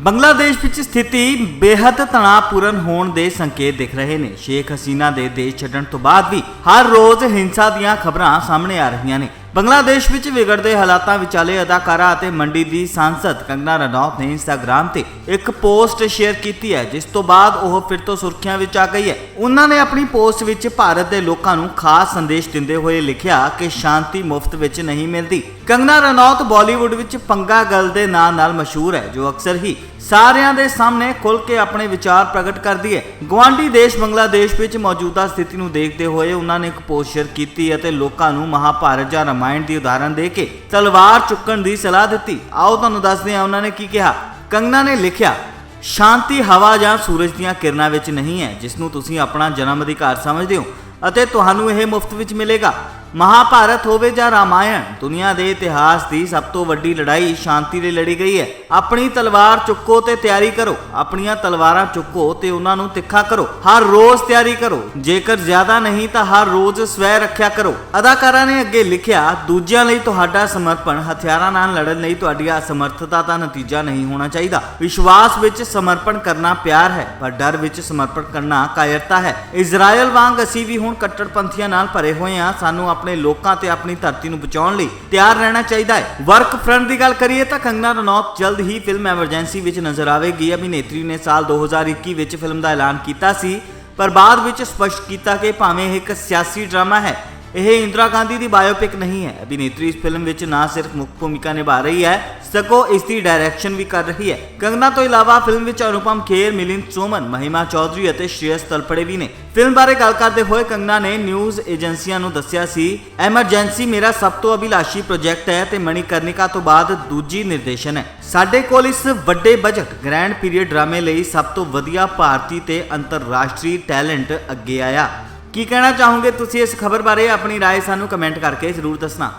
ਬੰਗਲਾਦੇਸ਼ ਵਿੱਚ ਸਥਿਤੀ ਬੇहद ਤਣਾਅਪੂਰਨ ਹੋਣ ਦੇ ਸੰਕੇਤ ਦਿਖ ਰਹੇ ਨੇ। ਸ਼ੇਖ ਹਸੀਨਾ ਦੇ ਦੇਸ਼ ਛੱਡਣ ਤੋਂ ਬਾਅਦ ਵੀ ਹਰ ਰੋਜ਼ ਹਿੰਸਾ ਦੀਆਂ ਖਬਰਾਂ ਸਾਹਮਣੇ ਆ ਰਹੀਆਂ ਨੇ। ਬੰਗਲਾਦੇਸ਼ ਵਿੱਚ ਵਿਗੜਦੇ ਹਾਲਾਤਾਂ ਵਿਚਾਲੇ ਅਦਾਕਾਰਾ ਅਤੇ ਮੰਡੀ ਦੀ ਸਾਂਸਦ ਕੰਗਨਾ ਰਣੌਤ ਨੇ ਇੰਸਟਾਗ੍ਰam ਤੇ ਇੱਕ ਪੋਸਟ ਸ਼ੇਅਰ ਕੀਤੀ ਹੈ, ਜਿਸ ਤੋਂ ਬਾਅਦ ਉਹ ਫਿਰ ਤੋਂ ਸੁਰਖੀਆਂ ਵਿੱਚ ਆ ਗਈ ਹੈ। ਉਹਨਾਂ ਨੇ ਆਪਣੀ ਪੋਸਟ ਵਿੱਚ ਭਾਰਤ ਦੇ ਲੋਕਾਂ ਨੂੰ ਖਾਸ ਸੰਦੇਸ਼ ਦਿੰਦੇ ਹੋਏ ਲਿਖਿਆ ਕਿ ਸ਼ਾਂਤੀ ਮੁਫਤ ਵਿੱਚ ਨਹੀਂ ਮਿਲਦੀ। ਕੰਗਨਾ ਰਣੌਤ ਬਾਲੀਵੁੱਡ ਵਿੱਚ ਪੰਗਾ ਗੱਲ ਦੇ ਨਾਂ ਨਾਲ ਮਸ਼ਹੂਰ ਹੈ, ਜੋ ਅਕਸਰ ਹੀ ਸਾਰਿਆਂ ਦੇ ਸਾਹਮਣੇ ਖੁੱਲ ਕੇ ਆਪਣੇ ਵਿਚਾਰ ਪ੍ਰਗਟ ਕਰਦੀ ਹੈ। ਗਵਾਂਢੀ ਦੇਸ਼ ਬੰਗਲਾਦੇਸ਼ ਵਿੱਚ ਮੌਜੂਦਾ ਸਥਿਤੀ ਨੂੰ ਦੇਖਦੇ ਹੋਏ ਉਹਨਾਂ ਨੇ ਇੱਕ ਪੋਸਟ ਸ਼ੇਅਰ ਕੀਤੀ ਅਤੇ ਲੋਕਾਂ ਨੂੰ ਮਹਾਭਾਰਤ ਜਾਂ ਰਾਮਾਇਣ ਦੀ ਉਦਾਹਰਣ ਦੇ ਕੇ ਤਲਵਾਰ ਚੁੱਕਣ ਦੀ ਸਲਾਹ ਦਿੱਤੀ। ਆਓ ਤੁਹਾਨੂੰ ਦੱਸਦੇ ਹਾਂ ਉਹਨਾਂ ਨੇ ਕੀ ਕਿਹਾ। ਕੰਗਨਾ ਨੇ ਲਿਖਿਆ, ਸ਼ਾਂਤੀ ਹਵਾ ਜਾਂ ਸੂਰਜ ਦੀਆਂ ਕਿਰਨਾਂ ਵਿੱਚ ਨਹੀਂ ਹੈ, ਜਿਸ ਨੂੰ ਤੁਸੀਂ ਆਪਣਾ ਜਨਮ ਅਧਿਕਾਰ ਸਮਝਦੇ ਹੋ ਅਤੇ ਤੁਹਾਨੂੰ ਇਹ ਮੁਫਤ ਵਿੱਚ ਮਿਲੇਗਾ। ਮਹਾਭਾਰਤ ਹੋਵੇ ਜਾਂ ਰਾਮਾਇਣ, ਦੁਨੀਆ ਦੇ ਇਤਿਹਾਸ ਦੀ ਸਭ ਤੋਂ ਵੱਡੀ ਲੜਾਈ ਸ਼ਾਂਤੀ ਲਈ ਲੜੀ ਗਈ ਹੈ। ਆਪਣੀ ਤਲਵਾਰ ਚੁੱਕੋ ਤੇ ਤਿਆਰੀ ਕਰੋ। ਆਪਣੀਆਂ ਤਲਵਾਰਾਂ ਚੁੱਕੋ ਤੇ ਉਹਨਾਂ ਨੂੰ ਤਿੱਖਾ ਕਰੋ। ਹਰ ਰੋਜ਼ ਤਿਆਰੀ ਕਰੋ। ਜੇਕਰ ਜ਼ਿਆਦਾ ਨਹੀਂ ਤਾਂ ਹਰ ਰੋਜ਼ ਸਵੈ ਰੱਖਿਆ ਕਰੋ। ਅਦਾਕਾਰਾ ਨੇ ਅੱਗੇ ਲਿਖਿਆ, ਦੂਜਿਆਂ ਲਈ ਤੁਹਾਡਾ ਸਮਰਪਣ, ਹਥਿਆਰਾਂ ਨਾਲ ਲੜਨ ਲਈ ਤੁਹਾਡੀ ਅਸਮਰਥਤਾ ਦਾ ਨਤੀਜਾ ਨਹੀਂ ਹੋਣਾ ਚਾਹੀਦਾ। ਵਿਸ਼ਵਾਸ ਵਿੱਚ ਸਮਰਪਣ ਕਰਨਾ ਪਿਆਰ ਹੈ, ਪਰ ਡਰ ਵਿੱਚ ਸਮਰਪਣ ਕਰਨਾ ਕਾਇਰਤਾ ਹੈ। ਇਜ਼ਰਾਈਲ ਵਾਂਗ ਅਸੀਂ ਵੀ ਹੁਣ ਕੱਟੜਪੰਥੀਆਂ ਨਾਲ ਭਰੇ ਹੋਏ ਹਾਂ। ਸਾਨੂੰ ਆਪਣੇ ਲੋਕਾਂ ਤੇ ਆਪਣੀ ਧਰਤੀ ਨੂੰ ਬਚਾਉਣ ਲਈ ਤਿਆਰ ਰਹਿਣਾ ਚਾਹੀਦਾ ਹੈ। ਵਰਕ ਫਰੰਟ ਦੀ ਗੱਲ ਕਰੀਏ ਤਾਂ ਕੰਗਨਾ ਰਣੌਤ ਜਲਦ ਹੀ ਫਿਲਮ ਐਮਰਜੈਂਸੀ ਵਿੱਚ ਨਜ਼ਰ ਆਵੇਗੀ। ਅਭਿਨੇਤਰੀ ਨੇ ਸਾਲ 2021 ਵਿੱਚ ਫਿਲਮ ਦਾ ਐਲਾਨ ਕੀਤਾ ਸੀ, ਪਰ ਬਾਅਦ ਵਿੱਚ ਸਪਸ਼ਟ ਕੀਤਾ ਕਿ ਭਾਵੇਂ ਇਹ ਇੱਕ ਸਿਆਸੀ ਡਰਾਮਾ ਹੈ ਇਹ ਇੰਦਰਾ ਗਾਂਧੀ ਦੀ ਬਾਇਓਪਿਕ ਨਹੀਂ ਹੈ। ਅਭਿਨੇਤਰੀ ਇਸ ਫਿਲਮ ਵਿੱਚ ਨਾ ਸਿਰਫ ਮੁੱਖ ਭੂਮਿਕਾ ਨਿਭਾ ਰਹੀ ਹੈ, ਸਗੋਂ ਇਸ ਦੀ ਡਾਇਰੈਕਸ਼ਨ ਵੀ ਕਰ ਰਹੀ ਹੈ। ਕੰਗਨਾ ਤੋਂ ਇਲਾਵਾ ਫਿਲਮ ਵਿੱਚ ਅਨੁਪਮ ਖੇਰ, ਮਿਲਿੰਦ ਸੋਮਨ, ਮਹਿਮਾ ਚੌਧਰੀ ਅਤੇ ਸ਼੍ਰੇਯਸ ਤਲਪੜੇ ਵੀ ਨੇ। ਫਿਲਮ ਬਾਰੇ ਗੱਲ ਕਰਦੇ ਹੋਏ ਕੰਗਨਾ ਨੇ ਨਿਊਜ਼ ਏਜੰਸੀਆਂ ਨੂੰ ਦੱਸਿਆ ਸੀ ਐਮਰਜੈਂਸੀ ਮੇਰਾ ਸਭ ਤੋਂ ਅਭਿਲਾਸ਼ੀ ਪ੍ਰੋਜੈਕਟ ਹੈ ਤੇ ਮਣੀਕਰਨਿਕਾ ਤੋਂ ਬਾਅਦ ਦੂਜੀ ਨਿਰਦੇਸ਼ਨ ਹੈ। ਸਾਡੇ ਕੋਲ ਇਸ ਵੱਡੇ ਬਜਟ ਗ੍ਰੈਂਡ ਪੀਰੀਅਡ ਡਰਾਮੇ ਲਈ ਸਭ ਤੋਂ ਵਧੀਆ ਭਾਰਤੀ ਤੇ ਅੰਤਰਰਾਸ਼ਟਰੀ ਟੈਲੈਂਟ ਅੱਗੇ ਆਇਆ। ਕੀ ਕਹਿਣਾ ਚਾਹੋਗੇ ਤੁਸੀਂ ਇਸ ਖਬਰ ਬਾਰੇ ਆਪਣੀ رائے ਸਾਨੂੰ ਕਮੈਂਟ ਕਰਕੇ ਜ਼ਰੂਰ ਦੱਸਣਾ